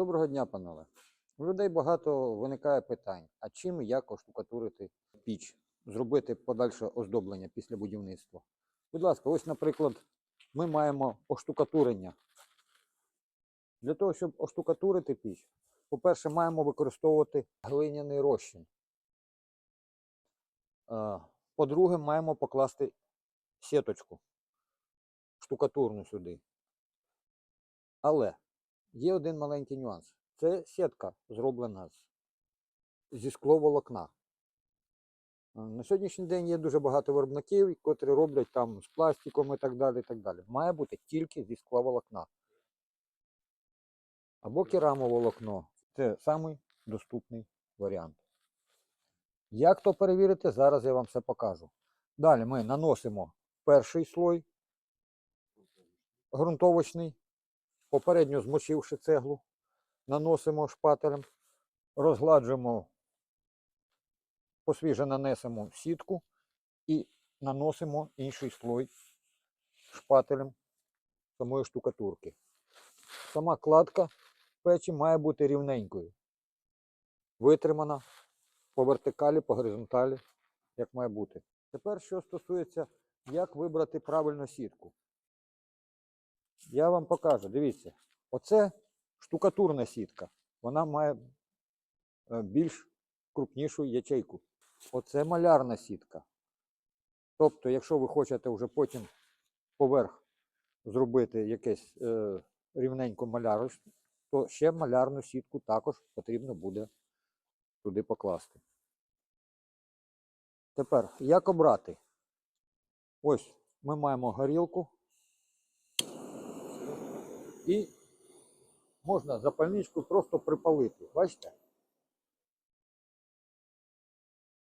Доброго дня, панове. У людей багато виникає питань: а чим і як оштукатурити піч, зробити подальше оздоблення після будівництва? Будь ласка, ось, наприклад, ми маємо оштукатурення. Для того, щоб оштукатурити піч, по-перше, маємо використовувати глиняний розчин. По-друге, маємо покласти сіточку штукатурну сюди. Але є один маленький нюанс. Це сітка зроблена зі скловолокна. Е, На сьогоднішній день є дуже багато виробників, котрі роблять там з пластиком і так далі. і так далі. Має бути тільки зі скловолокна. Або керамоволокно. Це самий доступний варіант. Як то перевірити, зараз я вам все покажу. Далі ми наносимо перший слой ґрунтовочний, попередньо змочивши цеглу, наносимо шпателем, розгладжуємо, посвіже нанесемо сітку і наносимо інший слой шпателем самої штукатурки. Сама кладка печі має бути рівненькою, витримана по вертикалі, по горизонталі, як має бути. Тепер, що стосується, як вибрати правильну сітку. Я вам покажу, дивіться, оце штукатурна сітка. Вона має е, більш крупнішу ячейку. Оце малярна сітка. Тобто, якщо ви хочете вже потім поверх зробити якесь е, рівненько малярочку, то ще малярну сітку також потрібно буде туди покласти. Тепер, як обрати? Ось ми маємо горілку. І можна запальничку просто припалити. Бачите?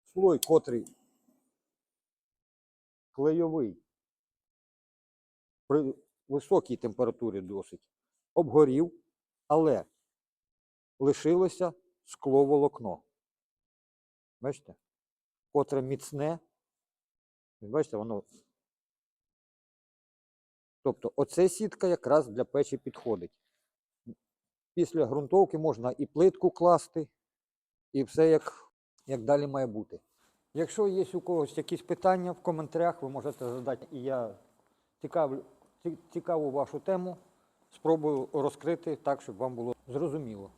Слой, котрий клейовий при високій температурі досить обгорів, але лишилося скловолокно. Бачите? Котре міцне. Бачите, воно Тобто оце сітка якраз для печі підходить. Після ґрунтовки можна і плитку класти, і все як, як далі має бути. Якщо є у когось якісь питання в коментарях, ви можете задати, і я цікавлю, цікаву вашу тему спробую розкрити так, щоб вам було зрозуміло.